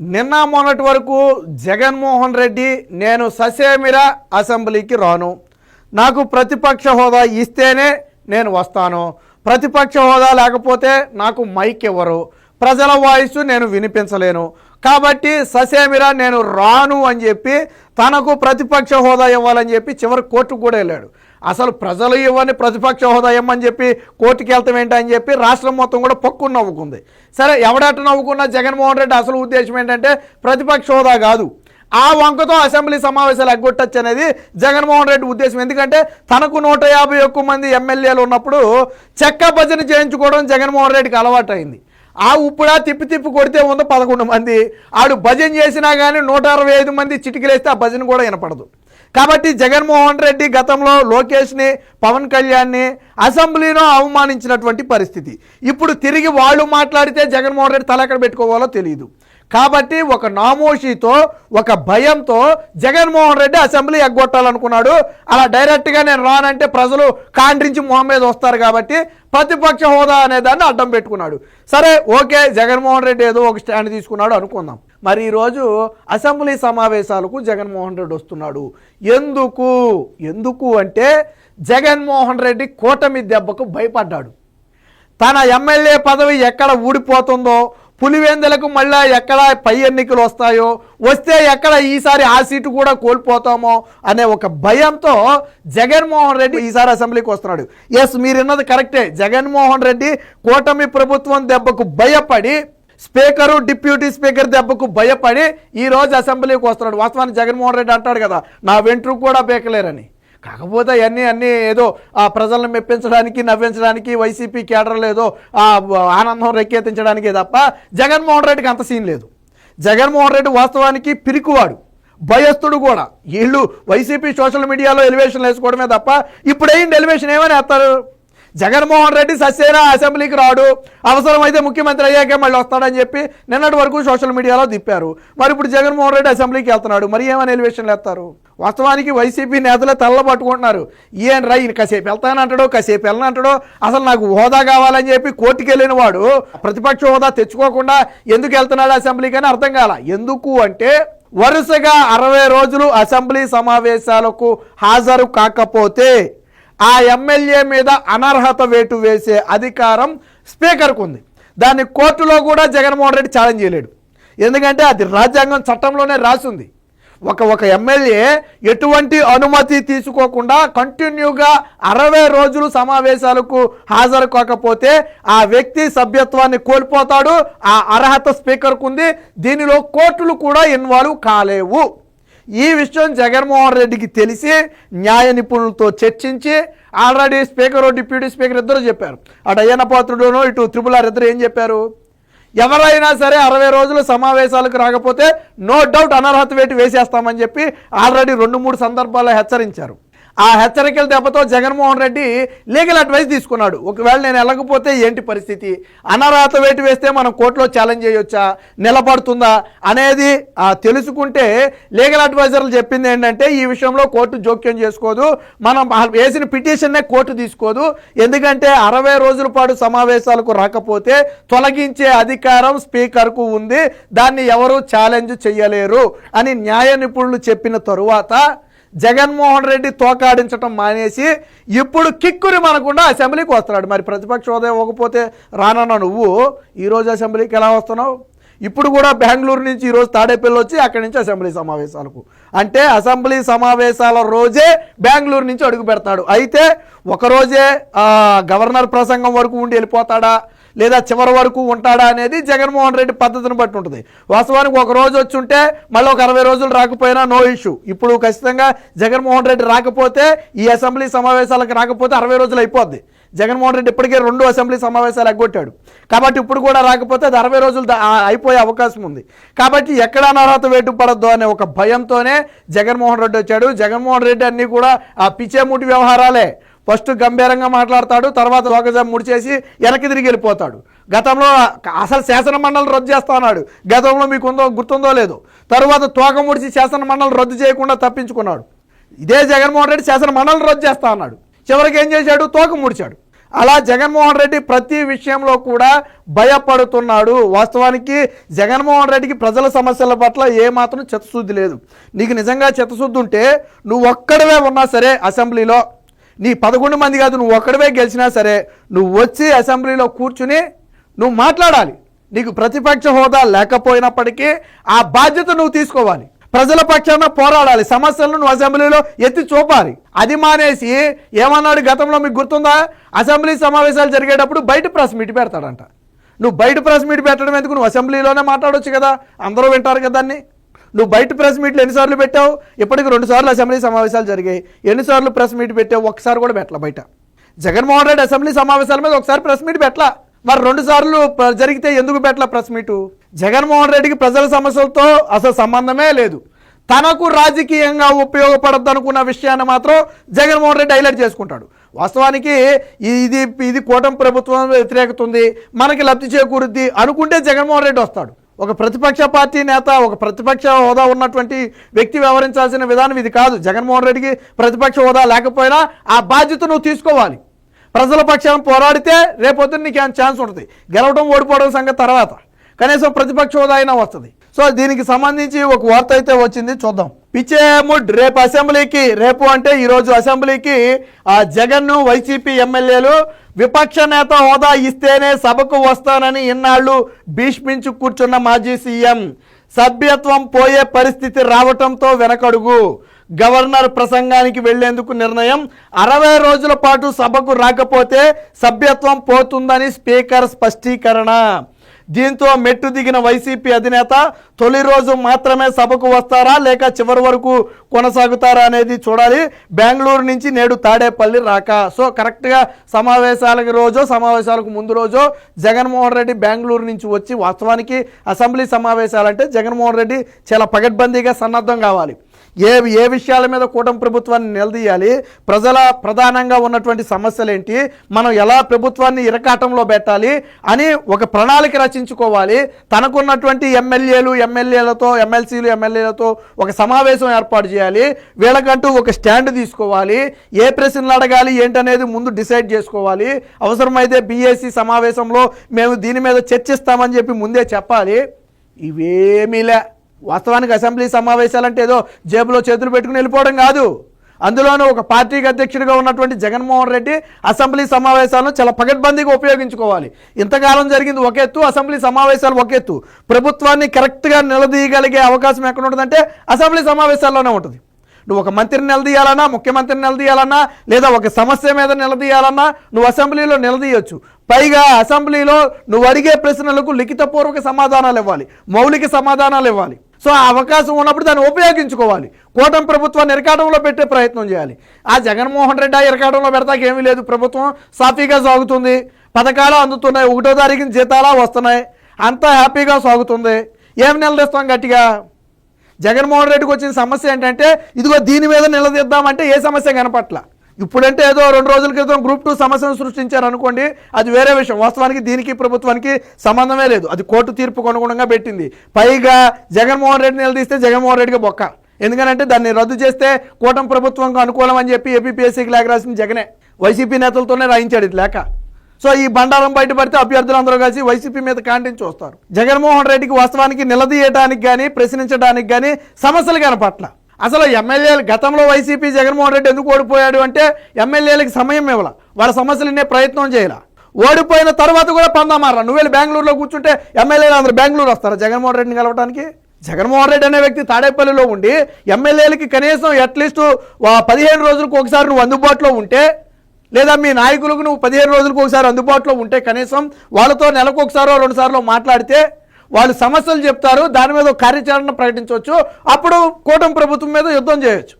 నిన్న మొన్నటి వరకు జగన్మోహన్ రెడ్డి నేను ససేమిరా అసెంబ్లీకి రాను. నాకు ప్రతిపక్ష హోదా ఇస్తేనే నేను వస్తాను. ప్రతిపక్ష హోదా లేకపోతే నాకు మైక్ ఇవ్వరు. ప్రజల వాయిస్ నేను వినిపించలేను. కాబట్టి ససేమిరా నేను రాను అని చెప్పి తనకు ప్రతిపక్ష హోదా ఇవ్వాలని చెప్పి చివరి కోర్టుకు కూడా వెళ్ళాడు. అసలు ప్రజలు ఇవ్వని ప్రతిపక్ష హోదా ఇవ్వమని చెప్పి కోర్టుకి వెళ్తాం ఏంటి అని చెప్పి రాష్ట్రం మొత్తం కూడా పక్కుని నవ్వుకుంది. సరే ఎవడట నవ్వుకున్నా జగన్మోహన్ రెడ్డి అసలు ఉద్దేశం ఏంటంటే ప్రతిపక్ష హోదా కాదు. ఆ వంకతో అసెంబ్లీ సమావేశాలు ఎగ్గొట్టచ్చు అనేది జగన్మోహన్ రెడ్డి ఉద్దేశం. ఎందుకంటే తనకు నూట యాభై ఒక్క మంది ఎమ్మెల్యేలు ఉన్నప్పుడు చెక్క భజన చేయించుకోవడం జగన్మోహన్ రెడ్డికి అలవాటైంది. ఆ ఉప్పుడా తిప్పి తిప్పి కొడితే ఉందో పదకొండు మంది. ఆడు భజన చేసినా కానీ నూట అరవై ఐదు మంది చిటికలేస్తే ఆ భజన కూడా వినపడదు. కాబట్టి జగన్మోహన్ రెడ్డి గతంలో లోకేష్ని పవన్ కళ్యాణ్ని అసెంబ్లీలో అవమానించినటువంటి పరిస్థితి. ఇప్పుడు తిరిగి వాళ్ళు మాట్లాడితే జగన్మోహన్ రెడ్డి తల ఎక్కడ పెట్టుకోవాలో తెలియదు కాబట్టి ఒక నామోషితో ఒక భయంతో జగన్మోహన్ రెడ్డి అసెంబ్లీ ఎగ్గొట్టాలనుకున్నాడు. అలా డైరెక్ట్గా నేను రానంటే ప్రజలు కాండ్రించి మొహం మీద వస్తారు కాబట్టి ప్రతిపక్ష హోదా అనే దాన్ని అడ్డం పెట్టుకున్నాడు. సరే ఓకే జగన్మోహన్ రెడ్డి ఏదో ఒక స్టాండ్ తీసుకున్నాడు అనుకుందాం. మరి ఈరోజు అసెంబ్లీ సమావేశాలకు జగన్మోహన్ రెడ్డి వస్తున్నాడు. ఎందుకు? ఎందుకు అంటే జగన్మోహన్ రెడ్డి కూటమి దెబ్బకు భయపడ్డాడు. తన ఎమ్మెల్యే పదవి ఎక్కడ ఊడిపోతుందో పులివేందలకు మళ్ళా ఎక్కడ పై ఎన్నికలు వస్తాయో వస్తే ఎక్కడ ఈసారి ఆ సీటు కూడా కోల్పోతామో అనే ఒక భయంతో జగన్మోహన్ రెడ్డి ఈసారి అసెంబ్లీకి వస్తున్నాడు. ఎస్ మీరు విన్నది కరెక్టే. జగన్మోహన్ రెడ్డి కూటమి ప్రభుత్వం దెబ్బకు భయపడి స్పీకరు డిప్యూటీ స్పీకర్ దెబ్బకు భయపడి ఈ రోజు అసెంబ్లీకి వస్తున్నాడు. వాస్తవానికి జగన్మోహన్ రెడ్డి అంటాడు కదా నా వెంట్రుకు కూడా బేకలేరని. కాకపోతే అన్నీ అన్నీ ఏదో ఆ ప్రజలను మెప్పించడానికి నవ్వించడానికి వైసీపీ కేడర్లు ఏదో ఆ ఆనందం రెక్కెత్తించడానికి తప్ప జగన్మోహన్ రెడ్డికి అంత సీన్ లేదు. జగన్మోహన్ రెడ్డి వాస్తవానికి పిరికివాడు భయస్థుడు కూడా. వీళ్ళు వైసీపీ సోషల్ మీడియాలో ఎలివేషన్ వేసుకోవడమే తప్ప ఇప్పుడు ఏంటి ఎలివేషన్ ఏమని వేస్తారు? జగన్మోహన్ రెడ్డి సస్సేనా అసెంబ్లీకి రాడు. అవసరమైతే ముఖ్యమంత్రి అయ్యాకే మళ్ళీ వస్తాడని చెప్పి నిన్నటి వరకు సోషల్ మీడియాలో తిప్పారు. మరి ఇప్పుడు జగన్మోహన్ రెడ్డి అసెంబ్లీకి వెళ్తున్నాడు. మరి ఏమైనా ఎలివేషన్లు వేస్తారు? వాస్తవానికి వైసీపీ నేతలే తల్ల పట్టుకుంటున్నారు. ఏం రై కాసేపు వెళ్తానంటాడో కాసేపు వెళ్ళనంటాడో అసలు నాకు హోదా కావాలని చెప్పి కోర్టుకు వెళ్ళిన వాడు ప్రతిపక్ష హోదా తెచ్చుకోకుండా ఎందుకు వెళ్తున్నాడు అసెంబ్లీకి అని అర్థం కాల. ఎందుకు అంటే వరుసగా అరవై రోజులు అసెంబ్లీ సమావేశాలకు హాజరు కాకపోతే ఆ ఎమ్మెల్యే మీద అనర్హత వేటు వేసే అధికారం స్పీకర్కు ఉంది దాన్ని కోర్టులో కూడా జగన్మోహన్ రెడ్డి ఛాలెంజ్ చేయలేడు. ఎందుకంటే అది రాజ్యాంగం చట్టంలోనే రాసింది. ఒక ఒక ఎమ్మెల్యే ఎటువంటి అనుమతి తీసుకోకుండా కంటిన్యూగా అరవై రోజులు సమావేశాలకు హాజరు కాకపోతే ఆ వ్యక్తి సభ్యత్వాన్ని కోల్పోతాడు ఆ అర్హత స్పీకర్కు ఉంది దీనిలో కోర్టులు కూడా ఇన్వాల్వ్ కాలేవు. ఈ విషయం జగన్మోహన్ రెడ్డికి తెలిసి న్యాయ నిపుణులతో చర్చించి ఆల్రెడీ స్పీకర్ డిప్యూటీ స్పీకర్ ఇద్దరు చెప్పారు. అటు అయ్యన్న పాత్రుడును ఇటు త్రిపుల్ ఇద్దరు ఏం చెప్పారు? ఎవరైనా సరే అరవై రోజులు సమావేశాలకు రాకపోతే నో డౌట్ అనర్హత వేటు వేసేస్తామని చెప్పి ఆల్రెడీ రెండు మూడు సందర్భాల్లో హెచ్చరించారు. ఆ హెచ్చరికల దెబ్బతో జగన్మోహన్ రెడ్డి లీగల్ అడ్వైస్ తీసుకున్నాడు. ఒకవేళ నేను వెళ్ళకపోతే ఏంటి పరిస్థితి? అనర్హత వేటు వేస్తే మనం కోర్టులో ఛాలెంజ్ చేయొచ్చా? నిలబడుతుందా? అనేది తెలుసుకుంటే లీగల్ అడ్వైజర్లు చెప్పింది ఏంటంటే ఈ విషయంలో కోర్టు జోక్యం చేసుకోదు. మనం వేసిన పిటిషన్నే కోర్టు తీసుకోదు. ఎందుకంటే అరవై రోజుల పాటు సమావేశాలకు రాకపోతే తొలగించే అధికారం స్పీకర్కు ఉంది. దాన్ని ఎవరు ఛాలెంజ్ చేయలేరు అని న్యాయ నిపుణులు చెప్పిన తరువాత జగన్మోహన్ రెడ్డి తోకాడించటం మానేసి ఇప్పుడు కిక్కురి మనకుండా అసెంబ్లీకి వస్తున్నాడు. మరి ప్రతిపక్ష హోదా ఇవ్వకపోతే రానన్న నువ్వు? ఈరోజు అసెంబ్లీకి ఎలా వస్తున్నావు? ఇప్పుడు కూడా బెంగళూరు నుంచి ఈరోజు తాడేపల్లి వచ్చి అక్కడి నుంచి అసెంబ్లీ సమావేశాలకు. అంటే అసెంబ్లీ సమావేశాల రోజే బెంగళూరు నుంచి అడుగు పెడతాడు. అయితే ఒకరోజే గవర్నర్ ప్రసంగం వరకు ఉండి వెళ్ళిపోతాడా? లేదా చివరి వరకు ఉంటాడా అనేది జగన్మోహన్ రెడ్డి పద్ధతిని బట్టి ఉంటుంది. వాస్తవానికి ఒక రోజు వచ్చి ఉంటే మళ్ళీ ఒక అరవై రోజులు రాకపోయినా నో ఇష్యూ ఇప్పుడు ఖచ్చితంగా జగన్మోహన్ రెడ్డి రాకపోతే ఈ అసెంబ్లీ సమావేశాలకు రాకపోతే అరవై రోజులు అయిపోద్ది. జగన్మోహన్ రెడ్డి ఇప్పటికే రెండు అసెంబ్లీ సమావేశాలు ఎగ్గొట్టాడు. కాబట్టి ఇప్పుడు కూడా రాకపోతే అది అరవై రోజులు అయిపోయే అవకాశం ఉంది. కాబట్టి ఎక్కడ అనర్హత వేటు పడద్దు అనే ఒక భయంతోనే జగన్మోహన్ రెడ్డి వచ్చాడు. జగన్మోహన్ రెడ్డి అన్నీ కూడా ఆ పిచ్చేముటి వ్యవహారాలే. ఫస్ట్ గంభీరంగా మాట్లాడతాడు తర్వాత లోకజం ముడిచేసి వెనక్కి తిరిగి వెళ్ళిపోతాడు. గతంలో అసలు శాసన మండలి రద్దు చేస్తా గతంలో మీకు ఉందో గుర్తుందో లేదో. తర్వాత తోక ముడిచి శాసన మండలి రద్దు చేయకుండా తప్పించుకున్నాడు. ఇదే జగన్మోహన్ రెడ్డి శాసన మండలి రద్దు చేస్తా అన్నాడు. చివరికి ఏం చేశాడు? తోక ముడిచాడు. అలా జగన్మోహన్ రెడ్డి ప్రతి విషయంలో కూడా భయపడుతున్నాడు. వాస్తవానికి జగన్మోహన్ రెడ్డికి ప్రజల సమస్యల పట్ల ఏమాత్రం చిత్తశుద్ధి లేదు. నీకు నిజంగా చిత్తశుద్ధి ఉంటే నువ్వు ఒక్కడవే ఉన్నా సరే అసెంబ్లీలో నీ పదకొండు మంది కాదు నువ్వు ఒక్కడవే గెలిచినా సరే నువ్వు వచ్చి అసెంబ్లీలో కూర్చుని నువ్వు మాట్లాడాలి. నీకు ప్రతిపక్ష హోదా లేకపోయినప్పటికీ ఆ బాధ్యత నువ్వు తీసుకోవాలి. ప్రజల పక్షాన పోరాడాలి. సమస్యలను నువ్వు అసెంబ్లీలో ఎత్తి చూపాలి. అది మానేసి ఏమన్నాడు గతంలో మీకు గుర్తుందా? అసెంబ్లీ సమావేశాలు జరిగేటప్పుడు బయట ప్రెస్ మీట్ పెడతాడంట. నువ్వు బయట ప్రెస్ మీట్ పెట్టడం ఎందుకు? నువ్వు అసెంబ్లీలోనే మాట్లాడొచ్చు కదా. అందరూ వింటారు కదా దాన్ని నువ్వు బయట ప్రెస్ మీట్లు ఎన్నిసార్లు పెట్టావు? ఇప్పటికి రెండు సార్లు అసెంబ్లీ సమావేశాలు జరిగాయి. ఎన్నిసార్లు ప్రెస్ మీట్ పెట్టావు? ఒకసారి కూడా పెట్టలా బయట. జగన్మోహన్ రెడ్డి అసెంబ్లీ సమావేశాల మీద ఒకసారి ప్రెస్ మీట్ పెట్టలా? మరి రెండు సార్లు జరిగితే ఎందుకు పెట్టలా ప్రెస్ మీటు జగన్మోహన్ రెడ్డికి ప్రజల సమస్యలతో అసలు సంబంధమే లేదు. తనకు రాజకీయంగా ఉపయోగపడద్దు అనుకున్న విషయాన్ని మాత్రం జగన్మోహన్ రెడ్డి హైలైట్ చేసుకుంటాడు. వాస్తవానికి ఇది ఇది కూటమి ప్రభుత్వం వ్యతిరేకత ఉంది. మనకి లబ్ధి చేకూరుద్ది అనుకుంటే జగన్మోహన్ రెడ్డి వస్తాడు. ఒక ప్రతిపక్ష పార్టీ నేత ఒక ప్రతిపక్ష హోదా ఉన్నటువంటి వ్యక్తి వ్యవహరించాల్సిన విధానం ఇది కాదు. జగన్మోహన్ రెడ్డికి ప్రతిపక్ష హోదా లేకపోయినా ఆ బాధ్యత నువ్వు తీసుకోవాలి. ప్రజల పక్షాన్ని పోరాడితే రేపొద్దున నీకు ఏమైనా ఛాన్స్ ఉంటుంది. గెలవడం ఓడిపోవడం సంగతి తర్వాత. కనీసం ప్రతిపక్ష హోదా అయినా వస్తుంది. సో దీనికి సంబంధించి ఒక వార్త అయితే వచ్చింది చూద్దాం. పిచ్చే ముడ్. రేపు అసెంబ్లీకి రేపు అంటే ఈరోజు అసెంబ్లీకి ఆ జగన్ను వైసీపీ ఎమ్మెల్యేలు విపక్ష నేత హోదా ఇస్తేనే సభకు వస్తానని ఇన్నాళ్ళు భీష్మించు కూర్చున్న మాజీ సీఎం. సభ్యత్వం పోయే పరిస్థితి రావటంతో వెనకడుగు. గవర్నర్ ప్రసంగానికి వెళ్ళేందుకు నిర్ణయం అరవై రోజుల పాటు సభకు రాకపోతే సభ్యత్వం పోతుందని స్పీకర్ స్పష్టీకరణ. దీంతో మెట్టు దిగిన వైసీపీ అధినేత తొలి రోజు మాత్రమే సభకు వస్తారా లేక చివరి వరకు కొనసాగుతారా అనేది చూడాలి. బెంగళూరు నుంచి నేడు తాడేపల్లి రాక. సో కరెక్ట్గా సమావేశాలకు రోజు సమావేశాలకు ముందు రోజు జగన్మోహన్ రెడ్డి బెంగళూరు నుంచి వచ్చి వాస్తవానికి అసెంబ్లీ సమావేశాలంటే జగన్మోహన్ రెడ్డి చాలా పగడ్బందీగా సన్నద్ధం కావాలి. ఏ ఏ విషయాల మీద కూటమి ప్రభుత్వాన్ని నిలదీయాలి? ప్రజల ప్రధానంగా ఉన్నటువంటి సమస్యలు ఏంటి మనం ఎలా ప్రభుత్వాన్ని ఇరకాటంలో పెట్టాలి అని ఒక ప్రణాళిక రచించుకోవాలి. తనకున్నటువంటి ఎమ్మెల్యేలు ఎమ్మెల్యేలతో ఎమ్మెల్సీలు ఎమ్మెల్యేలతో ఒక సమావేశం ఏర్పాటు చేయాలి. వీళ్ళకంటూ ఒక స్టాండ్ తీసుకోవాలి. ఏ ప్రశ్నలు అడగాలి ఏంటనేది ముందు డిసైడ్ చేసుకోవాలి. అవసరమైతే బీఏసీ సమావేశంలో మేము దీని మీద చర్చిస్తామని చెప్పి ముందే చెప్పాలి. ఇవేమీలే వాస్తవానికి అసెంబ్లీ సమావేశాలంటే ఏదో జేబులో చేతులు పెట్టుకుని వెళ్ళిపోవడం కాదు. అందులోనూ ఒక పార్టీకి అధ్యక్షుడిగా ఉన్నటువంటి జగన్మోహన్ రెడ్డి అసెంబ్లీ సమావేశాలను చాలా పగడ్బందీగా ఉపయోగించుకోవాలి. ఇంతకాలం జరిగింది ఒక ఎత్తు అసెంబ్లీ సమావేశాలు ఒక ఎత్తు. ప్రభుత్వాన్ని కరెక్ట్గా నిలదీయగలిగే అవకాశం ఎక్కడ ఉంటుందంటే అసెంబ్లీ సమావేశాల్లోనే ఉంటుంది. నువ్వు ఒక మంత్రిని నిలదీయాలన్నా ముఖ్యమంత్రిని నిలదీయాలన్నా లేదా ఒక సమస్య మీద నిలదీయాలన్నా నువ్వు అసెంబ్లీలో నిలదీయొచ్చు. పైగా అసెంబ్లీలో నువ్వు అడిగే ప్రశ్నలకు లిఖితపూర్వక సమాధానాలు ఇవ్వాలి. మౌలిక సమాధానాలు ఇవ్వాలి. సో ఆ అవకాశం ఉన్నప్పుడు దాన్ని ఉపయోగించుకోవాలి. కూటమి ప్రభుత్వాన్ని ఇరకాటంలో పెట్టే ప్రయత్నం చేయాలి. ఆ జగన్మోహన్ రెడ్డి ఆ ఇరకాటంలో పెడతాకి ఏమీ లేదు. ప్రభుత్వం సాఫీగా సాగుతుంది. పథకాలు అందుతున్నాయి. ఒకటో తారీఖున జీతాలా వస్తున్నాయి. అంతా హ్యాపీగా సాగుతుంది. ఏం నిలదీస్తాం గట్టిగా? జగన్మోహన్ రెడ్డికి వచ్చిన సమస్య ఏంటంటే ఇదిగో దీని మీద నిలదీద్దామంటే ఏ సమస్య కనపట్ల. ఇప్పుడంటే ఏదో రెండు రోజుల క్రితం గ్రూప్ టూ సమస్యను సృష్టించారు అనుకోండి అది వేరే విషయం. వాస్తవానికి దీనికి ప్రభుత్వానికి సంబంధమే లేదు. అది కోర్టు తీర్పుకు అనుగుణంగా పెట్టింది. పైగా జగన్మోహన్ రెడ్డి నిలదీస్తే జగన్మోహన్ రెడ్డికి బొక్క. ఎందుకంటే దాన్ని రద్దు చేస్తే కూటమి ప్రభుత్వంకు అనుకూలం అని చెప్పి ఏపీఎస్సీకి లేఖ రాసిన జగనే. వైసీపీ నేతలతోనే రాయించాడు ఇది లేఖ. సో ఈ బండారం బయటపడితే అభ్యర్థులందరూ కలిసి వైసీపీ మీద కాంటించి వస్తారు. జగన్మోహన్ రెడ్డికి వాస్తవానికి నిలదీయడానికి కానీ ప్రశ్నించడానికి కానీ సమస్యలు కనపట్ల. అసలు ఎమ్మెల్యేలు గతంలో వైసీపీ జగన్మోహన్ రెడ్డి ఎందుకు ఓడిపోయాడు అంటే ఎమ్మెల్యేలకు సమయం ఇవ్వాల. వాళ్ళ సమస్యలు ప్రయత్నం చేయాల. ఓడిపోయిన తర్వాత కూడా పందామారా నువ్వేళ్ళు బెంగళూరులో కూర్చుంటే ఎమ్మెల్యేలు అందరూ బెంగళూరు వస్తారా జగన్మోహన్ రెడ్డిని కలవడానికి జగన్మోహన్ రెడ్డి అనే వ్యక్తి తాడేపల్లిలో ఉండి ఎమ్మెల్యేలకి కనీసం అట్లీస్ట్ పదిహేను రోజులకు ఒకసారి నువ్వు అందుబాటులో ఉంటే లేదా మీ నాయకులకు నువ్వు పదిహేను రోజులకు ఒకసారి అందుబాటులో ఉంటే కనీసం వాళ్ళతో నెలకు ఒకసారో రెండుసార్లు మాట్లాడితే వాళ్ళు సమస్యలు చెప్తారు దాని మీద కార్యాచరణ ప్రకటించవచ్చు. అప్పుడు కూటమి ప్రభుత్వం మీద యుద్ధం చేయొచ్చు.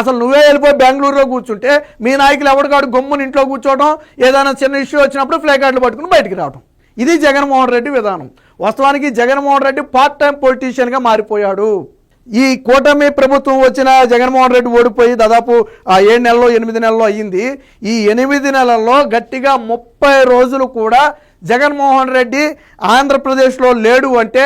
అసలు నువ్వే వెళ్ళిపోయి బెంగళూరులో కూర్చుంటే మీ నాయకులు ఎవరికాడు గమ్మును ఇంట్లో కూర్చోవడం ఏదైనా చిన్న ఇష్యూ వచ్చినప్పుడు ఫ్లేకార్డులు పట్టుకుని బయటికి రావడం. ఇది జగన్మోహన్ రెడ్డి విధానం. వాస్తవానికి జగన్మోహన్ రెడ్డి పార్ట్ టైం పొలిటీషియన్గా మారిపోయాడు. ఈ కూటమి ప్రభుత్వం వచ్చిన జగన్మోహన్ రెడ్డి ఓడిపోయి దాదాపు ఆ ఏడు నెలలో ఎనిమిది నెలలో అయ్యింది. ఈ ఎనిమిది నెలల్లో గట్టిగా ముప్పై రోజులు కూడా జగన్మోహన్ రెడ్డి ఆంధ్రప్రదేశ్లో లేడు అంటే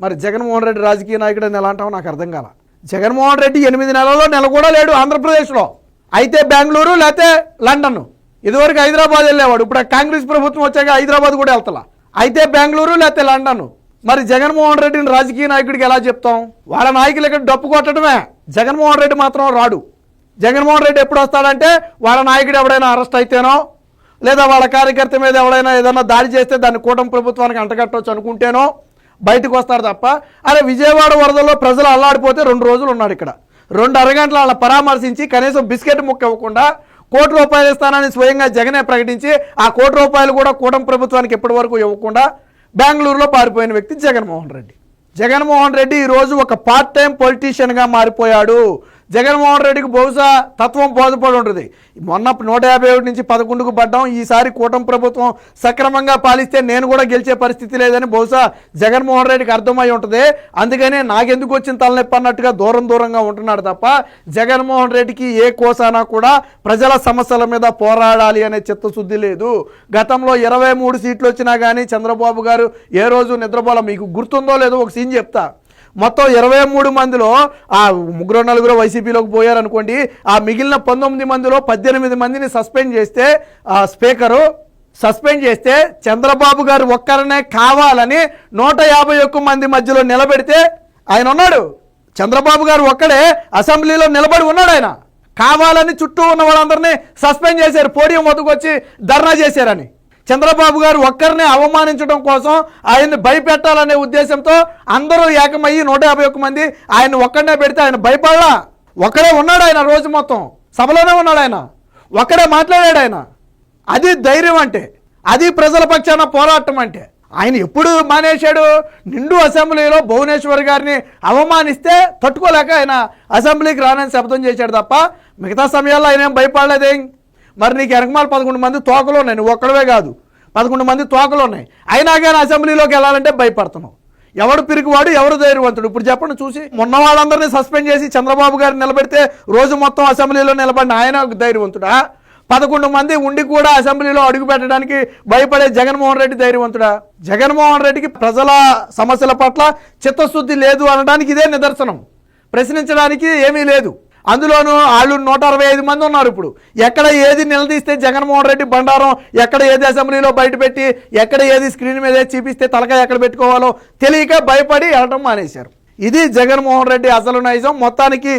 మరి జగన్మోహన్ రెడ్డి రాజకీయ నాయకుడు ఎలా అంటామో నాకు అర్థం కాల. జగన్మోహన్ రెడ్డి ఎనిమిది నెలల్లో నెల కూడా లేడు ఆంధ్రప్రదేశ్లో. అయితే బెంగళూరు లేకపోతే లండన్. ఇదివరకు హైదరాబాద్ వెళ్ళేవాడు. ఇప్పుడు కాంగ్రెస్ ప్రభుత్వం వచ్చాక హైదరాబాద్ కూడా వెళ్తలా. అయితే బెంగళూరు లేకపోతే లండన్. మరి జగన్మోహన్ రెడ్డిని రాజకీయ నాయకుడికి ఎలా చెప్తాం? వాళ్ళ నాయకులు ఇక్కడ డప్పు కొట్టడమే. జగన్మోహన్ రెడ్డి మాత్రం రాడు. జగన్మోహన్ రెడ్డి ఎప్పుడు వస్తాడంటే వాళ్ళ నాయకుడు ఎవడైనా అరెస్ట్ అయితేనో లేదా వాళ్ళ కార్యకర్త మీద ఎవడైనా ఏదైనా దాడి చేస్తే దాన్ని కూటమి ప్రభుత్వానికి అంటగట్టవచ్చు అనుకుంటేనో బయటకు వస్తాడు తప్ప అరే విజయవాడ వరదల్లో ప్రజలు అల్లాడిపోతే రెండు రోజులు ఉన్నాడు ఇక్కడ. రెండు అరగంటల వాళ్ళ పరామర్శించి కనీసం బిస్కెట్ ముక్క ఇవ్వకుండా కోటి రూపాయలు ఇస్తానని స్వయంగా జగనే ప్రకటించి ఆ కోటి రూపాయలు కూడా కూటమి ప్రభుత్వానికి ఎప్పటి వరకు ఇవ్వకుండా బెంగళూరులో పారిపోయిన వ్యక్తి జగన్మోహన్ రెడ్డి. జగన్మోహన్ రెడ్డి ఈరోజు ఒక పార్ట్ టైం పొలిటీషియన్గా మారిపోయాడు. జగన్మోహన్ రెడ్డికి బహుశా తత్వం బోధపడి ఉంటుంది. మొన్న నూట యాభై ఒకటి నుంచి పదకొండుకు పడ్డాం. ఈసారి కూటమి ప్రభుత్వం సక్రమంగా పాలిస్తే నేను కూడా గెలిచే పరిస్థితి లేదని బహుశా జగన్మోహన్ రెడ్డికి అర్థమై ఉంటుంది. అందుకనే నాకెందుకు వచ్చిన తలనొప్పి అన్నట్టుగా దూరం దూరంగా ఉంటున్నాడు తప్ప జగన్మోహన్ రెడ్డికి ఏ కోసానా కూడా ప్రజల సమస్యల మీద పోరాడాలి అనే చిత్తశుద్ధి లేదు. గతంలో ఇరవై మూడు సీట్లు వచ్చినా కానీ చంద్రబాబు గారు ఏ రోజు నిద్రపోల మీకు గుర్తుందో లేదో ఒక సీన్ చెప్తా. మొత్తం ఇరవై మూడు మందిలో ఆ ముగ్గురు నలుగురు వైసీపీలోకి పోయారనుకోండి ఆ మిగిలిన పంతొమ్మిది మందిలో పద్దెనిమిది మందిని సస్పెండ్ చేస్తే ఆ స్పీకరు సస్పెండ్ చేస్తే చంద్రబాబు గారు ఒక్కరనే కావాలని నూట యాభై ఒక్క మంది మధ్యలో నిలబెడితే ఆయన ఉన్నాడు. చంద్రబాబు గారు ఒక్కడే అసెంబ్లీలో నిలబడి ఉన్నాడు ఆయన. కావాలని చుట్టూ ఉన్న వాళ్ళందరినీ సస్పెండ్ చేశారు పోడియం వద్దకు వచ్చి ధర్నా చేశారని. చంద్రబాబు గారు ఒక్కరిని అవమానించడం కోసం ఆయన్ని భయపెట్టాలనే ఉద్దేశంతో అందరూ ఏకమయ్యి నూట యాభై ఒక్క మంది ఆయన ఒక్కడనే పెడితే ఆయన భయపడలా? ఒక్కడే ఉన్నాడు ఆయన రోజు మొత్తం. సభలోనే ఉన్నాడు ఆయన. ఒక్కడే మాట్లాడాడు ఆయన. అది ధైర్యం అంటే. అది ప్రజల పక్షాన పోరాటం అంటే. ఆయన ఎప్పుడు మానేశాడు? నిండు అసెంబ్లీలో భువనేశ్వర్ గారిని అవమానిస్తే తట్టుకోలేక ఆయన అసెంబ్లీకి రానని శబ్దం చేశాడు తప్ప మిగతా సమయాల్లో ఆయన ఏం భయపడలేదేం? మరి నీకు వెనకమాల పదకొండు మంది తోకలు ఉన్నాయి. నువ్వు ఒక్కడవే కాదు. పదకొండు మంది తోకలు ఉన్నాయి. అయినా కానీ అసెంబ్లీలోకి వెళ్ళాలంటే భయపడుతున్నావు. ఎవడు పిరిగివాడు ఎవరు ధైర్యవంతుడు? ఇప్పుడు చెప్పండి చూసి. మొన్న వాళ్ళందరినీ సస్పెండ్ చేసి చంద్రబాబు గారిని నిలబెడితే రోజు మొత్తం అసెంబ్లీలో నిలబడిన ఆయన ధైర్యవంతుడా? పదకొండు మంది ఉండి కూడా అసెంబ్లీలో అడుగు పెట్టడానికి భయపడే జగన్మోహన్ రెడ్డి ధైర్యవంతుడా? జగన్మోహన్ రెడ్డికి ప్రజల సమస్యల పట్ల చిత్తశుద్ధి లేదు అనడానికి ఇదే నిదర్శనం. ప్రశ్నించడానికి ఏమీ లేదు. అందులోనూ వాళ్ళు నూట అరవై ఐదు మంది ఉన్నారు ఇప్పుడు. ఎక్కడ ఏది నిలదీస్తే జగన్మోహన్ రెడ్డి బండారం ఎక్కడ ఏది అసెంబ్లీలో బయటపెట్టి ఎక్కడ ఏది స్క్రీన్ మీద చూపిస్తే తలకాయ ఎక్కడ పెట్టుకోవాలో తెలియక భయపడి వెళ్ళడం మానేశారు. ఇది జగన్మోహన్ రెడ్డి అసలు నైజం. మొత్తానికి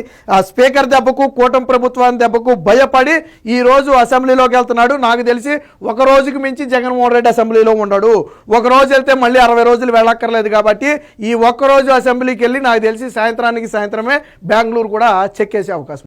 స్పీకర్ దెబ్బకు కూటమి ప్రభుత్వాన్ని దెబ్బకు భయపడి ఈ రోజు అసెంబ్లీలోకి వెళ్తున్నాడు. నాకు తెలిసి ఒక రోజుకి మించి జగన్మోహన్ రెడ్డి అసెంబ్లీలో ఉండడు. ఒక రోజు వెళ్తే మళ్ళీ అరవై రోజులు వెళ్ళక్కర్లేదు కాబట్టి ఈ ఒక్క రోజు అసెంబ్లీకి వెళ్ళి నాకు తెలిసి సాయంత్రానికి సాయంత్రమే బెంగళూరు కూడా చెక్కేసే అవకాశం